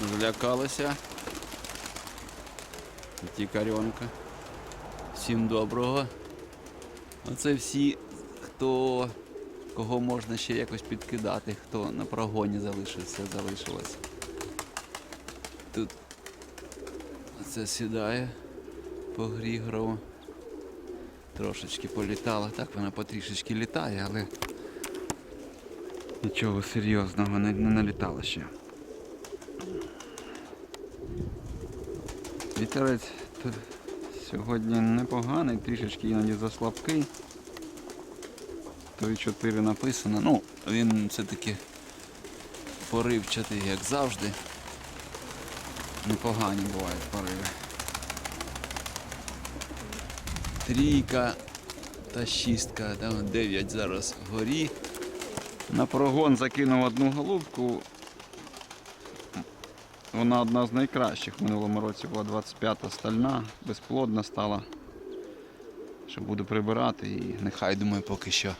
Злякалися. Тікарьонка. Всім доброго. Оце всі, хто кого можна ще якось підкидати, хто на прогоні залишився, залишилось. Тут оце сідає по Грігорову. Трошечки політала. Так вона потрішечки літає, але нічого серйозного не, налітало ще. Вітерець сьогодні непоганий, трішечки іноді заслабкий. 3-4 написано. Ну, він все-таки поривчатий, як завжди. Непогані бувають пориви. Трійка та шістка, там 9 зараз вгорі. На прогон закинув одну голубку. Вона одна з найкращих. В минулому році була 25-та стальна, безплодна стала. Що буду прибирати і нехай думаю поки що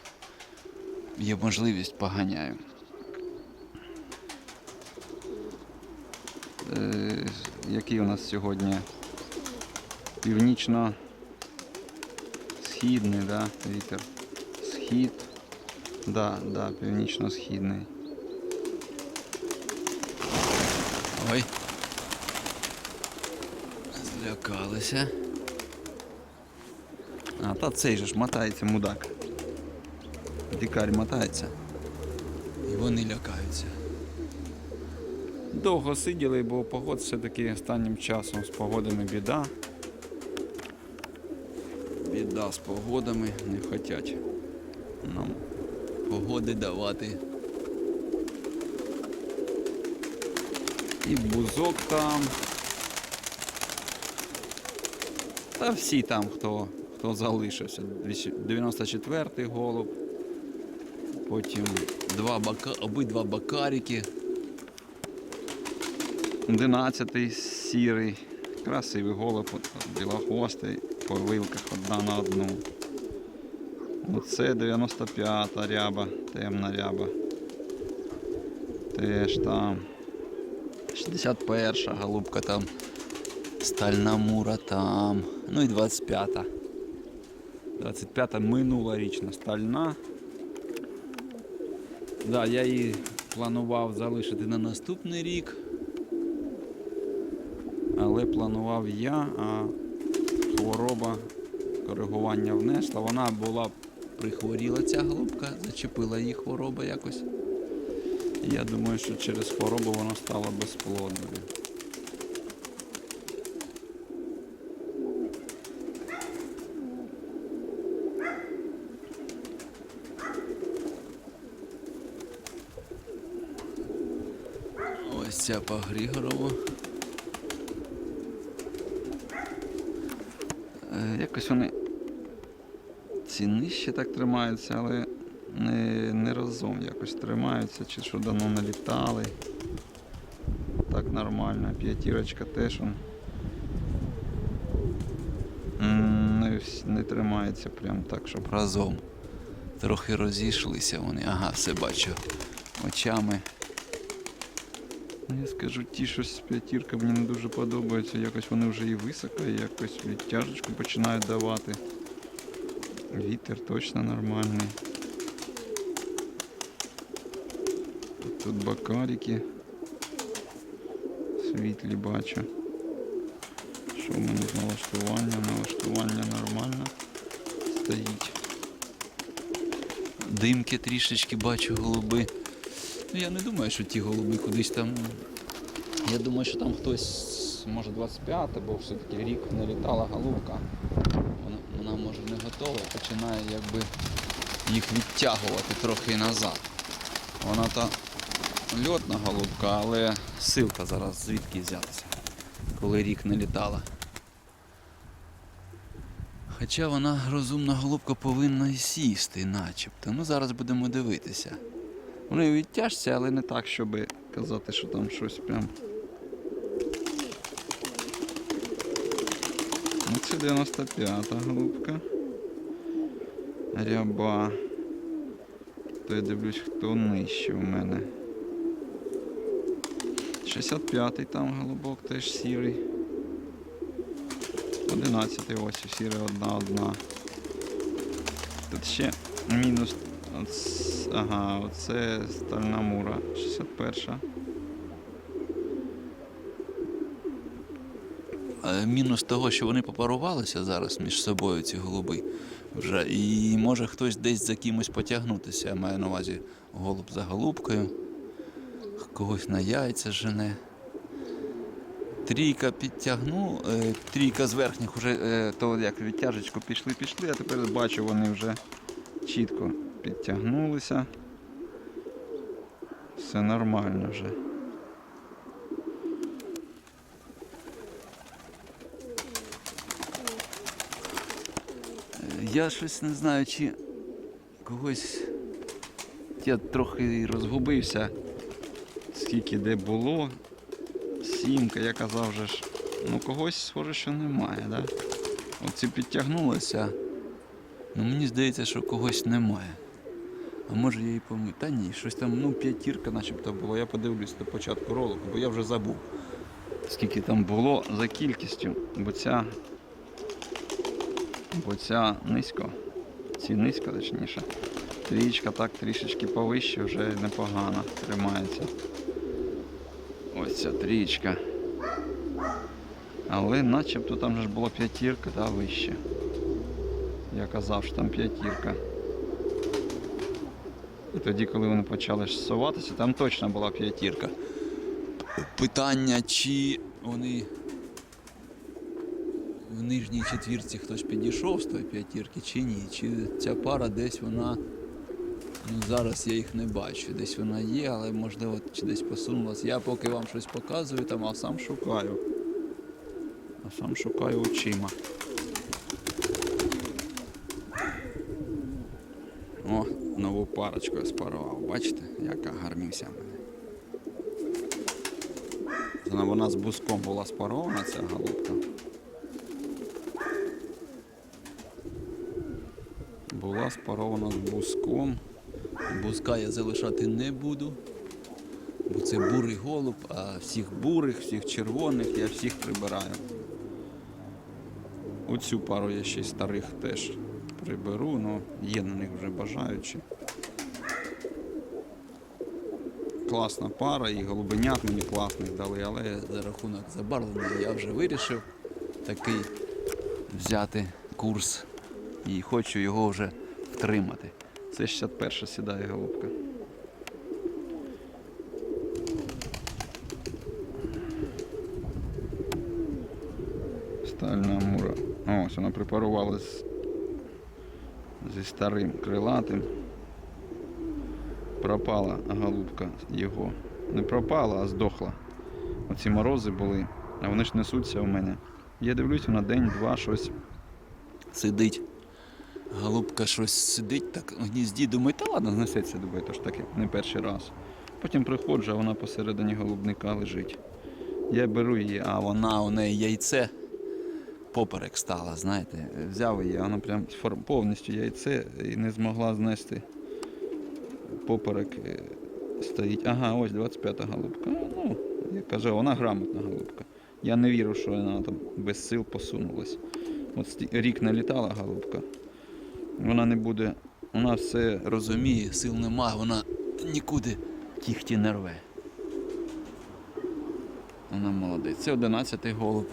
є можливість поганяю. Е, який у нас сьогодні північно східний, да, вітер. Схід. Да, да, північно-східний. Ой. Злякалися. А, та цей же ж мотається мудак. Дикарь мотається. І вони лякаються. Довго сиділи, бо погод все-таки останнім часом з погодами біда. Біда з погодами не хочуть нам погоди давати. І бузок там. Та всі там, хто, хто залишився. 94-й голуб. Потім два бака, обидва бакарики. 11-й сірий. Красивий голуб, білохвостий, по вилках одна на одну. Оце 95-та ряба, темна ряба. Теж там. 61-ша голубка там. Стальна мура там. Ну і 25-та. 25-та минулорічна стальна. Да, я її планував залишити на наступний рік. Але планував я, а хвороба коригування внесла. Вона була прихворіла ця голубка, зачепила її хвороба якось. Я думаю, що через хворобу вона стала безплодною. Ось ця по Григорову. Е, Якось вони ці нижче так тримаються, але не, не разом якось тримаються, чи що давно налітали. Так нормально. П'ятірочка теж он. Не, не тримається прям так, щоб разом. Трохи розійшлися вони. Ага, все бачу очами. Ну, Я скажу, ті, що п'ятірка мені не дуже подобаються. Якось вони вже і високо, і якось відтяжечку починають давати. Вітер точно нормальний. Тут бакарики. Світлі бачу. Що в мене налаштування? Налаштування нормально стоїть. Димки трішечки бачу голуби. Ну я не думаю, що ті голуби кудись там. Я думаю, що там хтось, може 25, бо все-таки рік не літала голубка. Вона, вона може не готова, починає якби їх відтягувати трохи назад. Вона то льотна голубка, але силка зараз звідки взятися, коли рік не літала. Хоча вона розумна голубка повинна сісти, начебто. Ну зараз будемо дивитися. Вони відтяжся, але не так, щоб казати, що там щось прям. Ну, це 95-та голубка. Ряба. То я дивлюсь, хто нижче у мене. 65-й там голубок теж сірий. 11-й ось сірий одна одна. Тут ще мінус. Ага, оце стальна мура. 61. Е, Мінус того, що вони попарувалися зараз між собою, ці голуби. Вже. І може хтось десь за кимось потягнутися. Я маю на увазі голуб за голубкою, когось на яйця жене. Трійка підтягну, е, трійка з верхніх вже е, то як відтяжечку пішли, пішли, а тепер бачу, вони вже чітко підтягнулися. Все нормально вже. Е, Я щось не знаю, чи когось. Я трохи розгубився, скільки де було. Сімка, я казав же ж, ну когось схоже, що немає, да? Оці підтягнулися. Ну мені здається, що когось немає. А може я і помилю. Та ні, щось там, ну, п'ятірка начебто було. Я подивлюсь до початку ролику, бо я вже забув, скільки там було за кількістю, бо ця. Бо ця низько. Ці низько, точніше. Трічка так трішечки повище вже непогано тримається. Ось ця трічка. Але начебто там же ж була п'ятірка, та вище. Я казав, що там п'ятірка. І тоді, коли вони почали ж там точно була п'ятірка. Питання, чи вони в нижній четвірці хтось підійшов з тої п'ятірки, чи ні. Чи ця пара десь вона. Ну, зараз я їх не бачу. Десь вона є, але можливо чи десь посунулась. Я поки вам щось показую, там, а сам шукаю. А сам шукаю очима. О, нову парочку я спарував. Бачите, яка гарнюся мене. Вона, вона з буском була спарована, ця голубка. Була спарована з буском. Бузка я залишати не буду, бо це бурий голуб, а всіх бурих, всіх червоних я всіх прибираю. Оцю пару я ще й старих теж приберу, але є на них вже бажаючі. Класна пара і голубенят мені класних дали, але за рахунок забарвлення я вже вирішив такий взяти курс і хочу його вже втримати. Це 61 сідає голубка. Стальна мура. Ось вона припарувалась зі старим крилатим. Пропала голубка його. Не пропала, а здохла. Оці морози були, а вони ж несуться у мене. Я дивлюсь, вона день-два щось сидить. Голубка щось сидить так в гнізді, думаю, та ладно, знесеться, думаю, то ж таки не перший раз. Потім приходжу, а вона посередині голубника лежить. Я беру її, а вона у неї яйце поперек стала, знаєте. Взяв її, вона прям повністю яйце і не змогла знести. Поперек е, стоїть. Ага, ось 25-та голубка. Ну, я кажу, вона грамотна голубка. Я не вірю, що вона там без сил посунулась. От рік не літала голубка. Вона не буде. Вона все розуміє, сил нема, вона нікуди кіхті не рве. Вона молодець. Це 11-й голуб.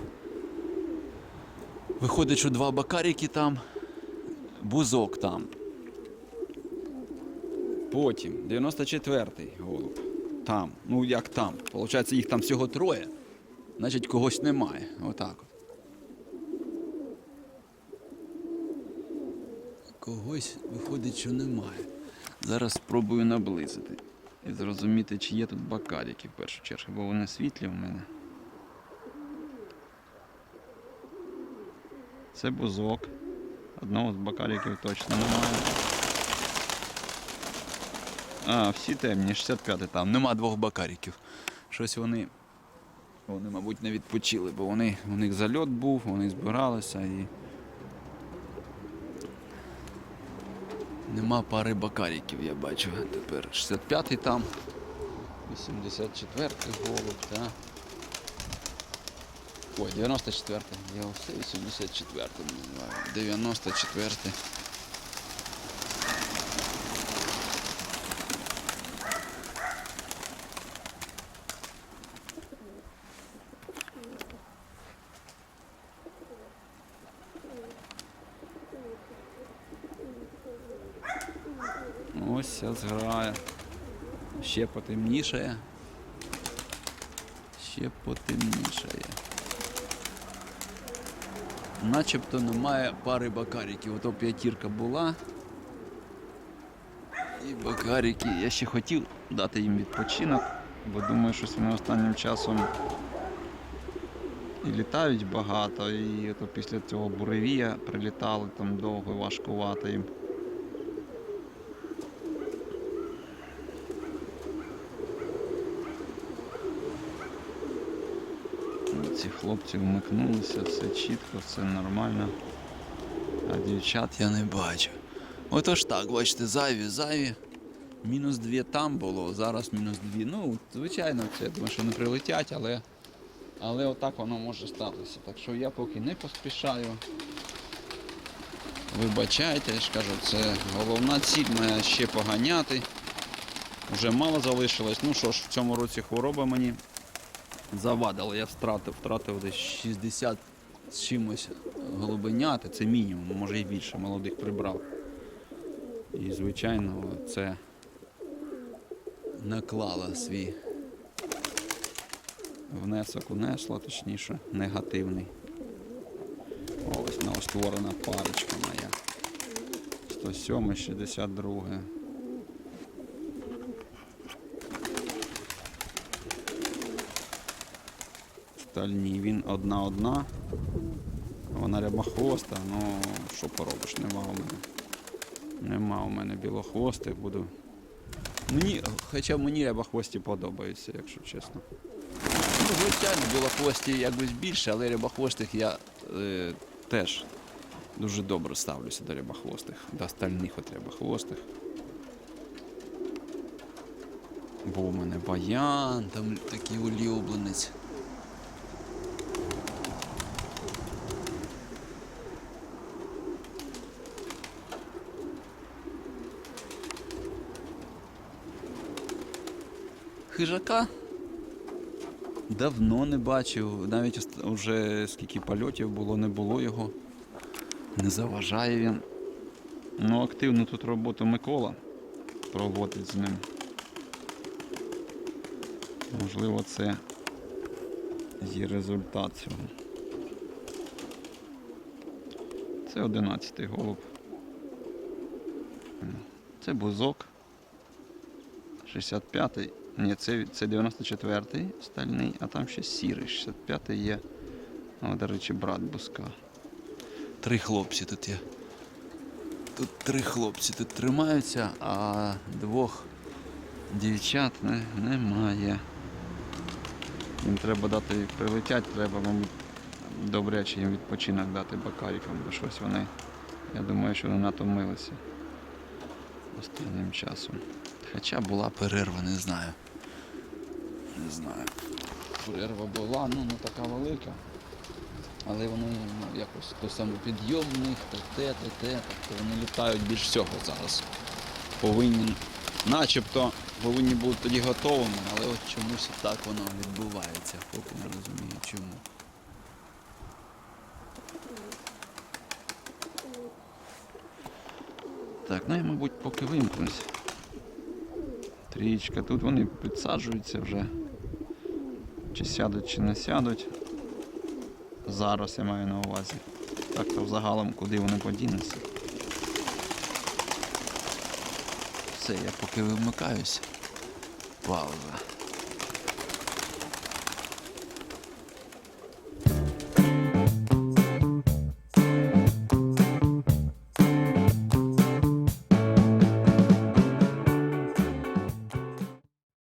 Виходить, що два бакаріки там, бузок там. Потім 94-й голуб. Там. Ну як там? Получається, їх там всього троє. Значить, когось немає. Отак от. Когось виходить, що немає. Зараз спробую наблизити і зрозуміти, чи є тут бакаліки в першу чергу, бо вони світлі у мене. Це бузок. Одного з бакаліків точно немає. А, всі темні, 65 там. Нема двох бакаріків. Щось вони. Вони, мабуть, не відпочили, бо вони, у них зальот був, вони збиралися і. Нема пари бакаріків, я бачу. Тепер 65-й там. 84-й голуб, так. Ой, 94-й. Я все 84-й називаю. 94-й. Ось ця. Ще потемнішає. Ще потемнішає. Начебто немає пари бакариків. Ото п'ятірка була. І бакарики. Я ще хотів дати їм відпочинок, бо думаю, що вони останнім часом і літають багато, і ото після цього буревія прилітали там довго і важкувато їм. Ці хлопці вмикнулися, все чітко, все нормально. А дівчат я не бачу. Отож так, бачите, зайві, зайві. Мінус дві там було, зараз мінус дві. Ну, звичайно, це я думаю, що не прилетять, але, але отак воно може статися. Так що я поки не поспішаю. Вибачайте, я ж кажу, це головна ціль моя ще поганяти. Вже мало залишилось. Ну що ж, в цьому році хвороба мені завадила. Я втратив, втратив десь 60 з чимось голубенят, це мінімум, може і більше молодих прибрав. І, звичайно, це наклало свій внесок унесла, точніше, негативний. Ось новостворена парочка моя. 107, 62. Стальні. Він одна-одна. Вона рябохвоста, ну що поробиш, нема у мене. Нема у мене білохвостих, буду. Мені, хоча мені рябохвості подобаються, якщо чесно. Ну, звичайно, білохвості якось більше, але рябохвостих я е, теж дуже добре ставлюся до рябохвостих, до стальних от рябохвостих. Бо у мене баян, там такий улюбленець. Хижака давно не бачив, навіть вже скільки польотів було, не було його. Не заважає він. Ну, активну тут роботу Микола проводить з ним. Можливо, це є результат цього. Це 11-й голуб. Це бузок. 65-й. Ні, це, це 94-й стальний, а там ще сірий. 65-й є. О, до речі, брат бузка. Три хлопці тут є. Тут три хлопці тут тримаються, а двох дівчат не, немає. Їм треба дати прилетять, треба, мабуть, добряче їм відпочинок дати бакарікам, бо щось вони. Я думаю, що вони натомилися останнім часом. Хоча була перерва, не знаю. Не знаю. Перерва була, ну не така велика. Але вони ну, якось то самопідйомних, то те, то те. Тобто вони літають більш всього зараз. Повинні, начебто, повинні бути тоді готовими, але от чомусь так воно відбувається, поки не розумію чому. Так, ну я, мабуть, поки вимкнусь. Трієчка. Тут вони підсаджуються вже. Чи сядуть, чи не сядуть. Зараз я маю на увазі. Так то взагалом куди вони подінуться. Все, я поки вимикаюсь. Пауза.